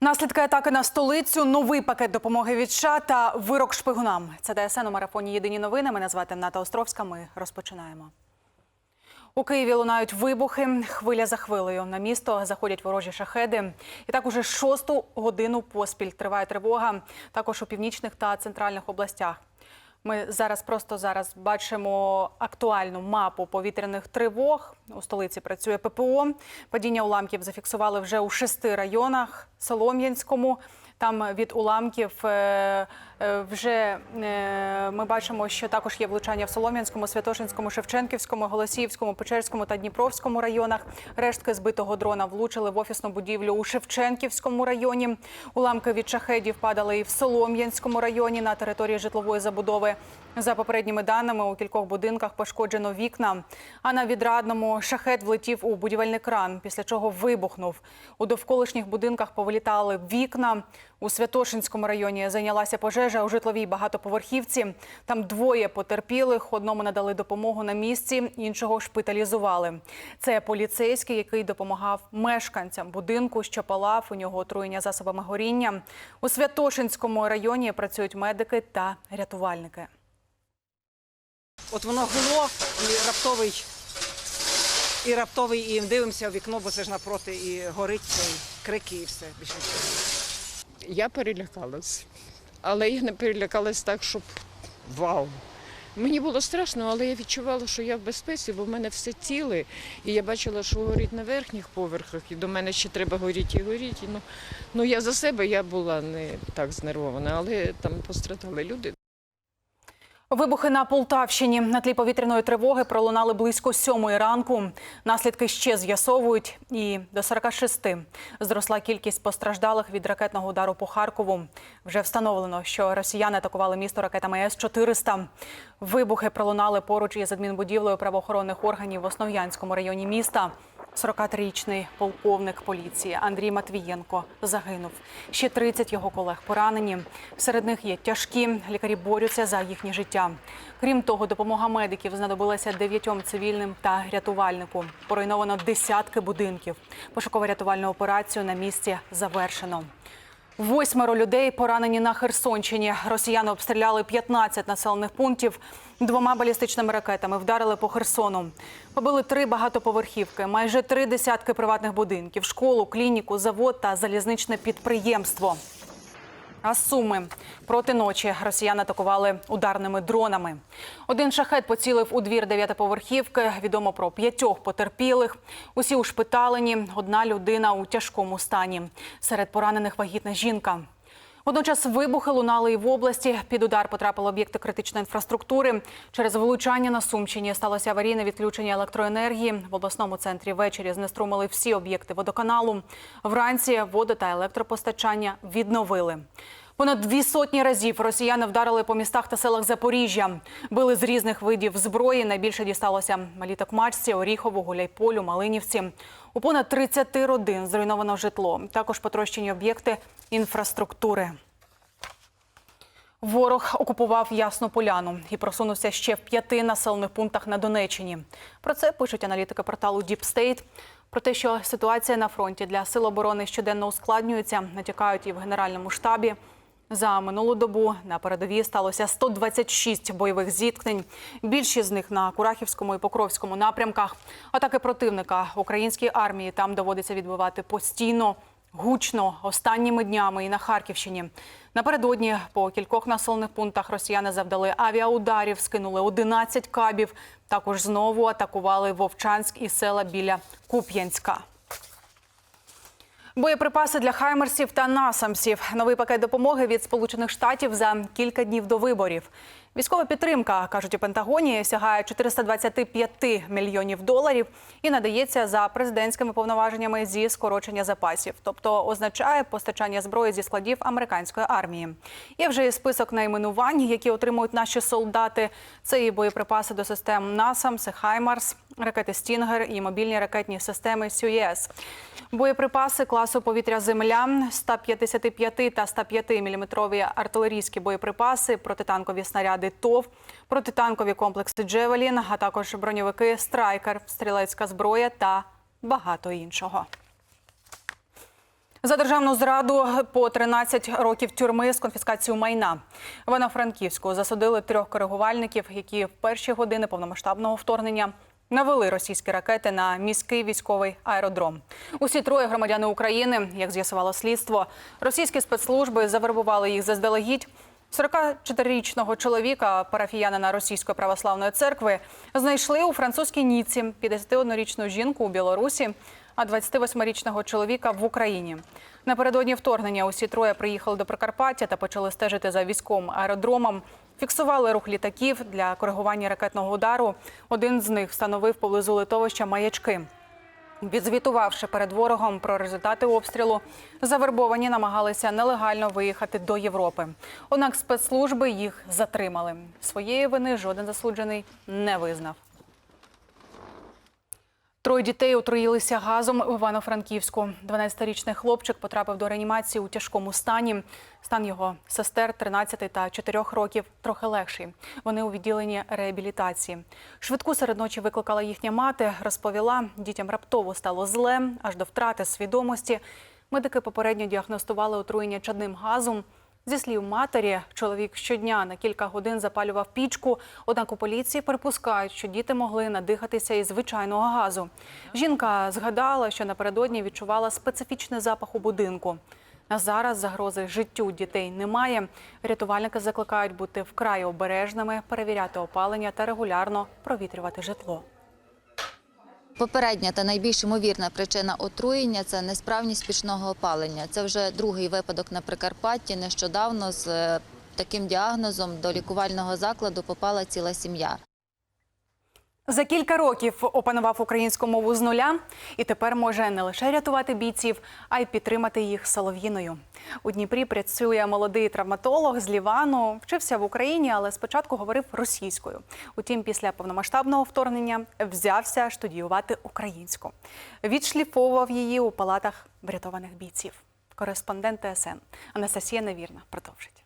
Наслідки атаки на столицю, новий пакет допомоги від США та вирок шпигунам. Це ДСН у марафоні Єдині новини. Мене звати Ната Островська. Ми розпочинаємо. У Києві лунають вибухи, хвиля за хвилею. На місто заходять ворожі шахеди. І так уже шосту годину поспіль триває тривога. Також у північних та центральних областях. Ми зараз просто зараз бачимо актуальну мапу повітряних тривог. У столиці працює ППО. Падіння уламків зафіксували вже у шести районах Солом'янському. Там від уламків е, вже е, ми бачимо, що також є влучання в Солом'янському, Святошинському, Шевченківському, Голосіївському, Печерському та Дніпровському районах. Рештки збитого дрона влучили в офісну будівлю у Шевченківському районі. Уламки від шахедів падали і в Солом'янському районі на території житлової забудови. За попередніми даними, у кількох будинках пошкоджено вікна. А на відрадному шахет влетів у будівельний кран, після чого вибухнув. У довколишніх будинках повилітали вікна. У Святошинському районі зайнялася пожежа у житловій багатоповерхівці. Там двоє потерпілих. Одному надали допомогу на місці, іншого шпиталізували. Це поліцейський, який допомагав мешканцям будинку, що палав. У нього отруєння засобами горіння. У Святошинському районі працюють медики та рятувальники. От воно гуло і раптовий, і раптовий, і дивимося в вікно, бо це ж напроти, і горить цей крики, і все. Більше. Я перелякалась. Але я не перелякалась так, щоб вау. Мені було страшно, але я відчувала, що я в безпеці, бо в мене все ціле. І я бачила, що горить на верхніх поверхах, і до мене ще треба горіти і горіти. Ну, ну я за себе я була не так знервована, але там пострадали люди. Вибухи на Полтавщині на тлі повітряної тривоги пролунали близько сьомої ранку. Наслідки ще з'ясовують. І до 46 зросла кількість постраждалих від ракетного удару по Харкову. Вже встановлено, що росіяни атакували місто ракетами С-400. Вибухи пролунали поруч із адмінбудівлею правоохоронних органів в Основ'янському районі міста. 43-річний полковник поліції Андрій Матвієнко загинув. Ще 30 його колег поранені. Серед них є тяжкі. Лікарі борються за їхнє життя. Крім того, допомога медиків знадобилася дев'ятьом цивільним та рятувальнику. Поруйновано десятки будинків. Пошуково-рятувальну операцію на місці завершено. Восьмеро людей поранені на Херсонщині. Росіяни обстріляли 15 населених пунктів. Двома балістичними ракетами вдарили по Херсону. Побили три багатоповерхівки, майже три десятки приватних будинків, школу, клініку, завод та залізничне підприємство. А Суми проти ночі росіяни атакували ударними дронами. Один шахет поцілив у двір дев'ятиповерхівки. Відомо про п'ятьох потерпілих. Усі ушпиталені. Одна людина у тяжкому стані. Серед поранених вагітна жінка. Водночас вибухи лунали і в області. Під удар потрапили об'єкти критичної інфраструктури. Через влучання на Сумщині сталося аварійне відключення електроенергії. В обласному центрі ввечері знеструмили всі об'єкти водоканалу. Вранці воду та електропостачання відновили. Понад дві сотні разів росіяни вдарили по містах та селах Запоріжжя. Били з різних видів зброї. Найбільше дісталося Малій Токмачці, Оріхову, Гуляйполю, Малинівці. У понад 30 родин зруйновано житло. Також потрощені об'єкти інфраструктури. Ворог окупував Ясну Поляну і просунувся ще в п'яти населених пунктах на Донеччині. Про це пишуть аналітики порталу State. Про те, що ситуація на фронті для сил оборони щоденно ускладнюється, натякають і в Генеральному штабі. За минулу добу на передовій сталося 126 бойових зіткнень. Більшість з них на Курахівському і Покровському напрямках. Атаки противника українській армії там доводиться відбивати постійно, гучно, останніми днями і на Харківщині. Напередодні по кількох населених пунктах росіяни завдали авіаударів, скинули 11 кабів. Також знову атакували Вовчанськ і села біля Куп'янська. Боєприпаси для хаймерсів та насамсів. Новий пакет допомоги від Сполучених Штатів за кілька днів до виборів. Військова підтримка, кажуть у Пентагоні, сягає 425 мільйонів доларів і надається за президентськими повноваженнями зі скорочення запасів, тобто означає постачання зброї зі складів американської армії. Є вже і список найменувань, які отримують наші солдати. Це і боєприпаси до систем НАСАМС, Хаймарс, ракети Стінгер і мобільні ракетні системи СЮЄС. Боєприпаси класу повітря Земля, 155 та 105 мм артилерійські боєприпаси, протитанкові снаряди ТОВ, протитанкові комплекси Джевелін, а також броньовики Страйкер, стрілецька зброя та багато іншого. За державну зраду по 13 років тюрми з конфіскацією майна. В Івано-Франківську засудили трьох коригувальників, які в перші години повномасштабного вторгнення навели російські ракети на міський військовий аеродром. Усі троє громадяни України, як з'ясувало слідство, російські спецслужби завербували їх заздалегідь. 44-річного чоловіка, парафіянина Російської православної церкви, знайшли у французькій Ніці 51-річну жінку у Білорусі, а 28-річного чоловіка в Україні. Напередодні вторгнення усі троє приїхали до Прикарпаття та почали стежити за військовим аеродромом. Фіксували рух літаків для коригування ракетного удару. Один з них встановив поблизу литовища маячки. Відзвітувавши перед ворогом про результати обстрілу, завербовані намагалися нелегально виїхати до Європи. Однак спецслужби їх затримали. Своєї вини жоден засуджений не визнав. Троє дітей отруїлися газом в Івано-Франківську. 12-річний хлопчик потрапив до реанімації у тяжкому стані. Стан його сестер 13 та 4 років трохи легший. Вони у відділенні реабілітації. Швидку серед ночі викликала їхня мати. Розповіла, дітям раптово стало зле, аж до втрати свідомості. Медики попередньо діагностували отруєння чадним газом. Зі слів матері, чоловік щодня на кілька годин запалював пічку. Однак у поліції припускають, що діти могли надихатися із звичайного газу. Жінка згадала, що напередодні відчувала специфічний запах у будинку. На зараз загрози життю дітей немає. Рятувальники закликають бути вкрай обережними, перевіряти опалення та регулярно провітрювати житло. Попередня та найбільш ймовірна причина отруєння це несправність пічного опалення. Це вже другий випадок на Прикарпатті. Нещодавно з е, таким діагнозом до лікувального закладу попала ціла сім'я. За кілька років опанував українську мову з нуля і тепер може не лише рятувати бійців, а й підтримати їх солов'їною. У Дніпрі працює молодий травматолог з Лівану. Вчився в Україні, але спочатку говорив російською. Утім, після повномасштабного вторгнення взявся студіювати українську. Відшліфовував її у палатах врятованих бійців. Кореспондент ТСН Анастасія Невірна продовжить.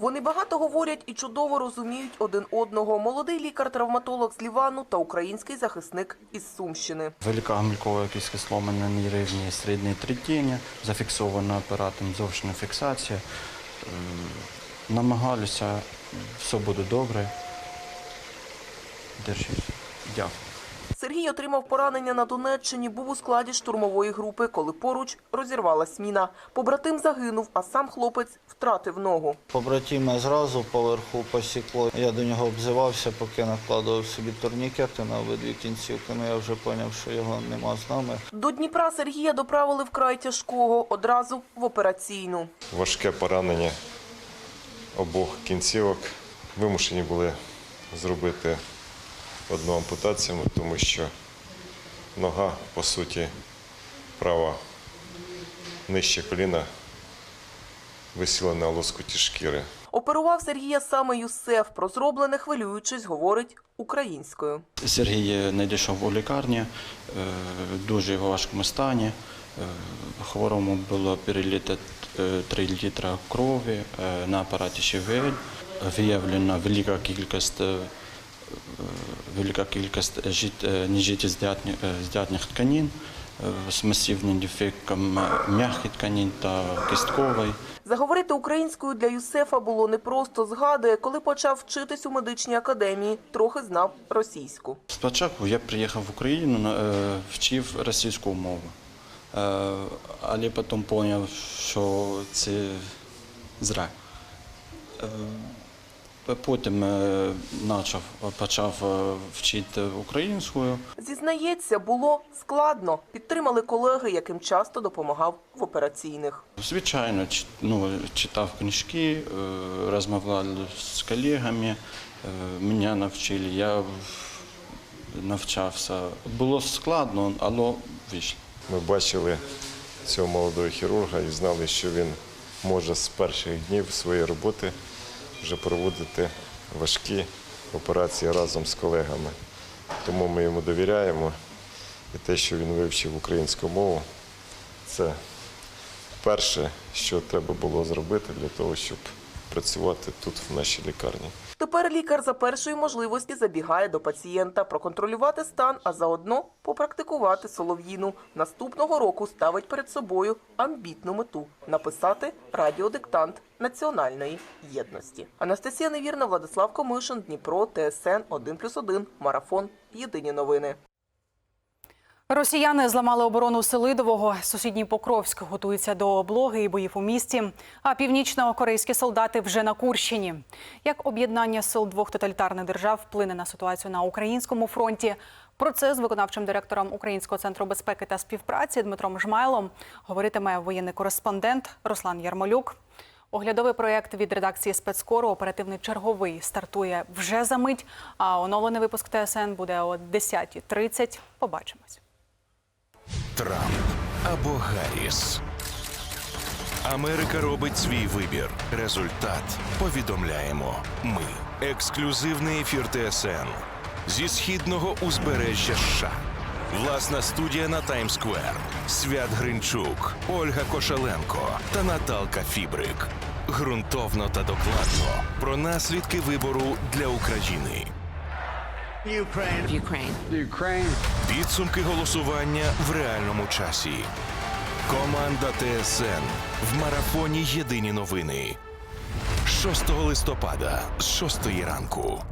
Вони багато говорять і чудово розуміють один одного. Молодий лікар-травматолог з Лівану та український захисник із Сумщини. Велика гамількова кислота на рівні середньої третини, зафіксована апаратом зовнішня фіксація. Намагалися, все буде добре. Держись. Дякую. Сергій отримав поранення на Донеччині, був у складі штурмової групи, коли поруч розірвалась міна. Побратим загинув, а сам хлопець втратив ногу. Побратима зразу поверху посікло. Я до нього обзивався, поки накладував собі турнікети на обидві кінцівки. Ну я вже зрозумів, що його нема з нами. До Дніпра Сергія доправили вкрай тяжкого, одразу в операційну. важке поранення обох кінцівок. Вимушені були зробити одну ампутацію, тому що нога, по суті, права нижче коліна висіла на лоскуті шкіри. Оперував Сергія саме Юсеф. Про зроблене хвилюючись, говорить українською. Сергій надійшов у лікарні е, в дуже важкому стані. Е, Хворому було переліто 3 літра крові е, на апараті ШВЛ. Виявлена велика кількість, е, велика кількість е, нежиттєздатних е, тканин е, з масивним дефектом е, м'яких тканин та кісткової. Заговорити українською для Юсефа було непросто. Згадує, коли почав вчитись у медичній академії, трохи знав російську. Спочатку я приїхав в Україну, е, вчив російську мову, Е, але потім зрозумів, що це зря. Потім е, почав, почав е, вчити українською. Зізнається, було складно. Підтримали колеги, яким часто допомагав в операційних. Звичайно, ну, читав книжки, е, розмовляв з колегами, мене навчили, я навчався. Було складно, але вийшло. Ми бачили цього молодого хірурга і знали, що він може з перших днів своєї роботи вже проводити важкі операції разом з колегами. Тому ми йому довіряємо. І те, що він вивчив українську мову, це перше, що треба було зробити для того, щоб працювати тут, в нашій лікарні. Тепер лікар за першої можливості забігає до пацієнта, проконтролювати стан, а заодно попрактикувати солов'їну. Наступного року ставить перед собою амбітну мету – написати радіодиктант національної єдності. Анастасія Невірна, Владислав Комишин, Дніпро, ТСН 1+,1, Марафон. Єдині новини. Росіяни зламали оборону Селидового. Сусідній Покровськ готується до облоги і боїв у місті. А північно-корейські солдати вже на Курщині. Як об'єднання сил двох тоталітарних держав вплине на ситуацію на українському фронті? Про це з виконавчим директором Українського центру безпеки та співпраці Дмитром Жмайлом говоритиме воєнний кореспондент Руслан Ярмолюк. Оглядовий проєкт від редакції спецкору оперативний черговий стартує вже за мить. А оновлений випуск ТСН буде о 10.30. Побачимось. Трамп або Гарріс. Америка робить свій вибір. Результат повідомляємо ми. Ексклюзивний ефір ТСН зі східного узбережжя США. Власна студія на Таймсквер. Свят Гринчук, Ольга Кошаленко та Наталка Фібрик. Грунтовно та докладно про наслідки вибору для України. Підсумки голосування в реальному часі. Команда ТСН в марафоні Єдині новини. 6 листопада з 6 ранку.